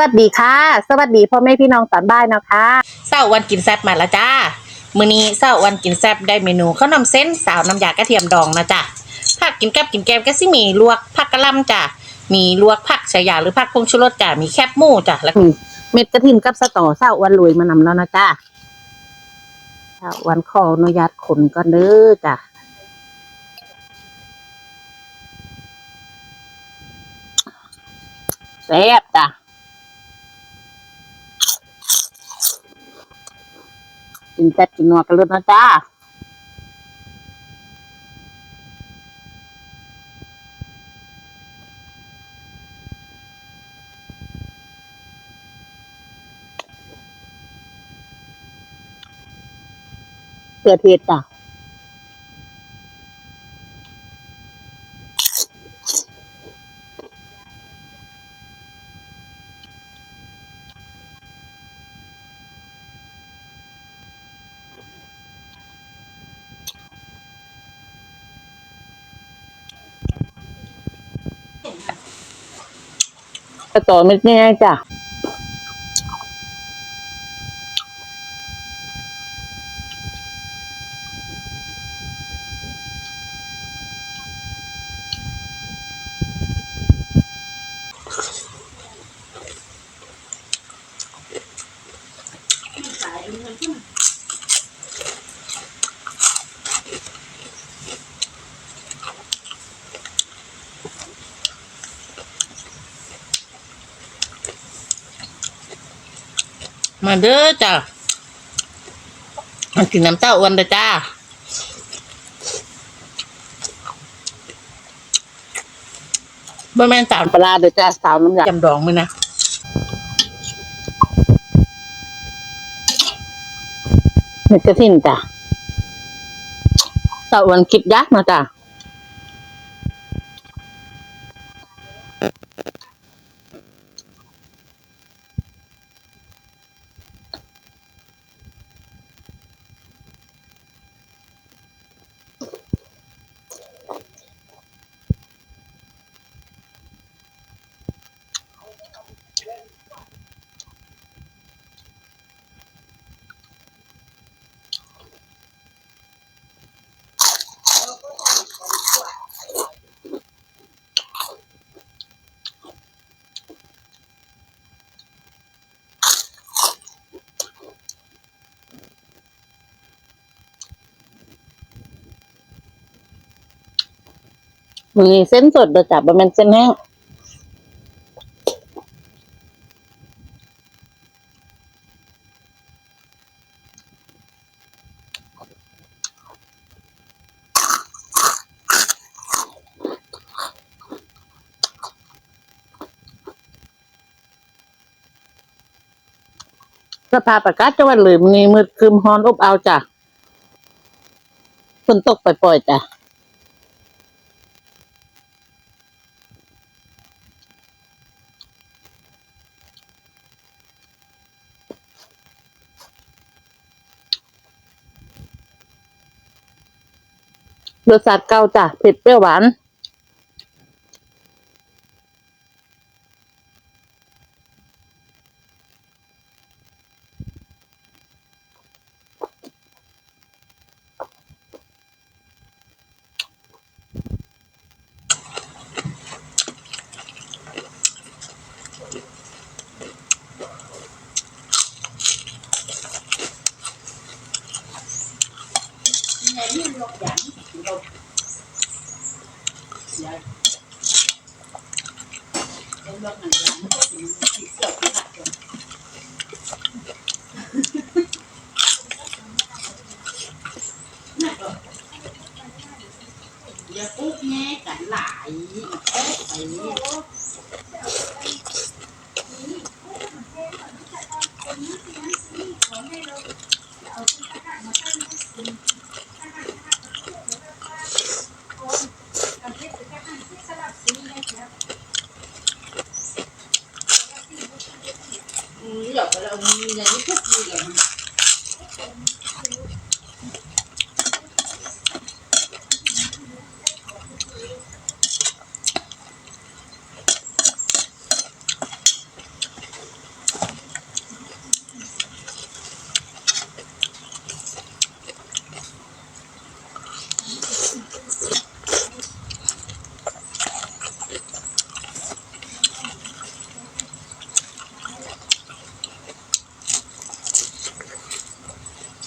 วัสดีค่ะ สวัสดีพ่อแม่พี่น้องตอนบ่ายนะคะเศร้าวันกินแซ่บมาแล้วจ้ามื้อนี้เศร้าวันกินแซ่บได้เมนูข้าวนำเส้นสาวน้ำยากระเทียมดองนะจ้ะผักกินกับกินแกมก็สิมีลวกผักกะหล่ำจ้ะมีลวกผักชายาหรือผักพงชูรสจ้ะมีแคบหมูจ้ะแล้วก็อืมเม็ดกระถินกับสตอเศร้าวันรวยมานำแล้วนะจ้าเช้าวันขออนุญาตขนก่อนเด้อจ้ะแซ่บจ้ะ นแซ่บกินนัวกันเลยนะจ้าเกิดเหตุจ้ะ ตอเม็ดง่ายๆจ้ะ มาเด้อจ้ะมากินน้ำเต้าอ้วนเด้อจ้าบ่แม่นสาวปลาร้าเด้อจ้าสาวน้ำยาจำดองมื้อนะเม็ดกระถินจ้ะเสาร์วันคิดยากนะจ้ะ มือเส้นสดเด้อจ้ะบ่แม่นเส้นแห้งสภาพอากาศจังหวัดเลยมือนี้มืดครึมร้อนอบอ้าวจ้ะฝนตกปล่อยๆจ้ะ รสชาติเก่าจ้ะเผ็ดเปรี้ยวหวาน อย่าปุ๊บแง่กันหลายเอ๊ะไป อยากไปเอามีอย่างนี้ทุกทีเลย ม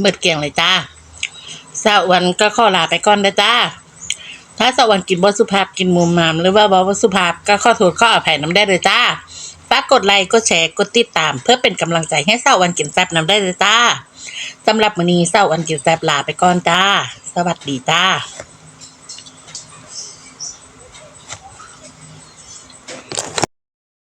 เบิดเกลียงเลยจ้าสาววันก็ข้อลาไปก่อนนะจ้า ถ้าสาววันกินบอสุภาพกินมุมมามหรือว่าบอสุภาพก็ข้อโทษข้ออภัยน้ำได้เลยจ้าฝากกดไลค์กดแชร์กดติดตาม เพื่อเป็นกำลังใจให้สาววันกินแซ่บน้ำได้เลยจ้าสำหรับวันนี้สาววันกินแซ่บลาไปก่อนจ้า สวัสดีจ้า